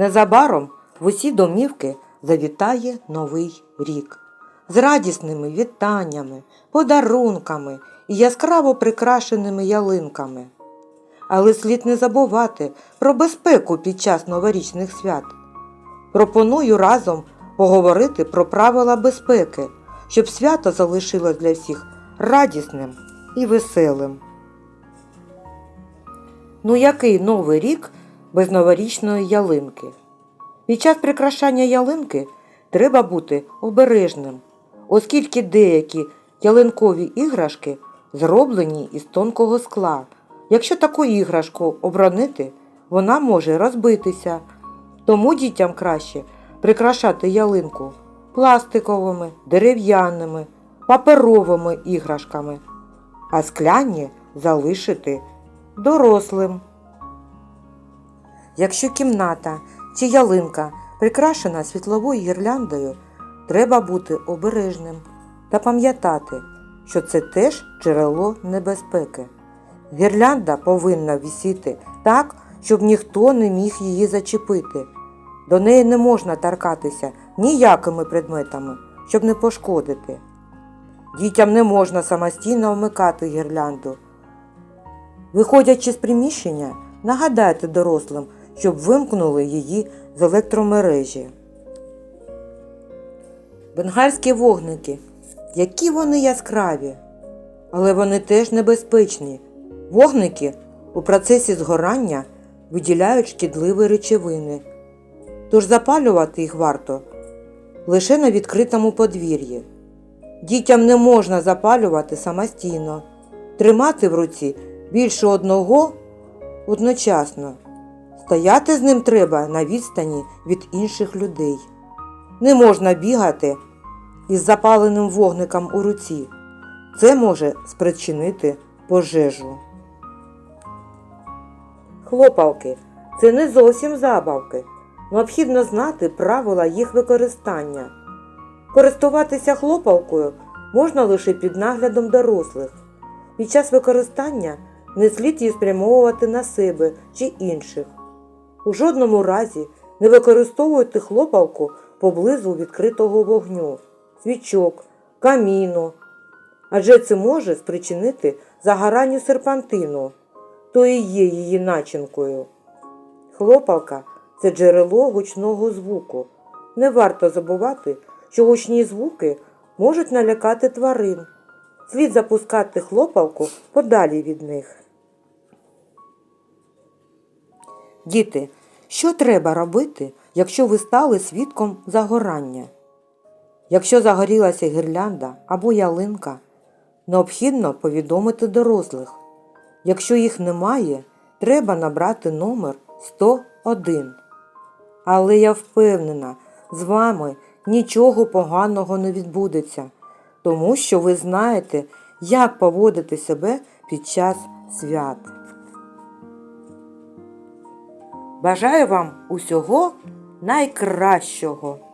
Незабаром в усі домівки завітає новий рік з радісними вітаннями, подарунками і яскраво прикрашеними ялинками. Але слід не забувати про безпеку під час новорічних свят. Пропоную разом поговорити про правила безпеки, щоб свято залишилось для всіх радісним і веселим. Ну який новий рік без новорічної ялинки? Під час прикрашання ялинки треба бути обережним, оскільки деякі ялинкові іграшки зроблені із тонкого скла. Якщо таку іграшку обронити, вона може розбитися. Тому дітям краще прикрашати ялинку пластиковими, дерев'яними, паперовими іграшками, а скляні залишити дорослим. Якщо кімната чи ялинка прикрашена світловою гірляндою, треба бути обережним та пам'ятати, що це теж джерело небезпеки. Гірлянда повинна висіти так, щоб ніхто не міг її зачепити. До неї не можна торкатися ніякими предметами, щоб не пошкодити. Дітям не можна самостійно вмикати гірлянду. Виходячи з приміщення, нагадайте дорослим, щоб вимкнули її з електромережі. Бенгальські вогники. Які вони яскраві, але вони теж небезпечні. Вогники у процесі згорання виділяють шкідливі речовини, тож запалювати їх варто лише на відкритому подвір'ї. Дітям не можна запалювати самостійно, тримати в руці більше одного одночасно. Стояти з ним треба на відстані від інших людей. Не можна бігати із запаленим вогником у руці. Це може спричинити пожежу. Хлопалки це не зовсім забавки. Необхідно знати правила їх використання. Користуватися хлопалкою можна лише під наглядом дорослих. Під час використання не слід її спрямовувати на себе чи інших. У жодному разі не використовуйте хлопалку поблизу відкритого вогню, свічок, каміну, адже це може спричинити загоранню серпантину, то і є її начинкою. Хлопалка це джерело гучного звуку. Не варто забувати, що гучні звуки можуть налякати тварин. Слід запускати хлопалку подалі від них. Діти, що треба робити, якщо ви стали свідком загорання? Якщо загорілася гірлянда або ялинка, необхідно повідомити дорослих. Якщо їх немає, треба набрати номер 101. Але я впевнена, з вами нічого поганого не відбудеться, тому що ви знаєте, як поводити себе під час свят. Бажаю вам усього найкращого!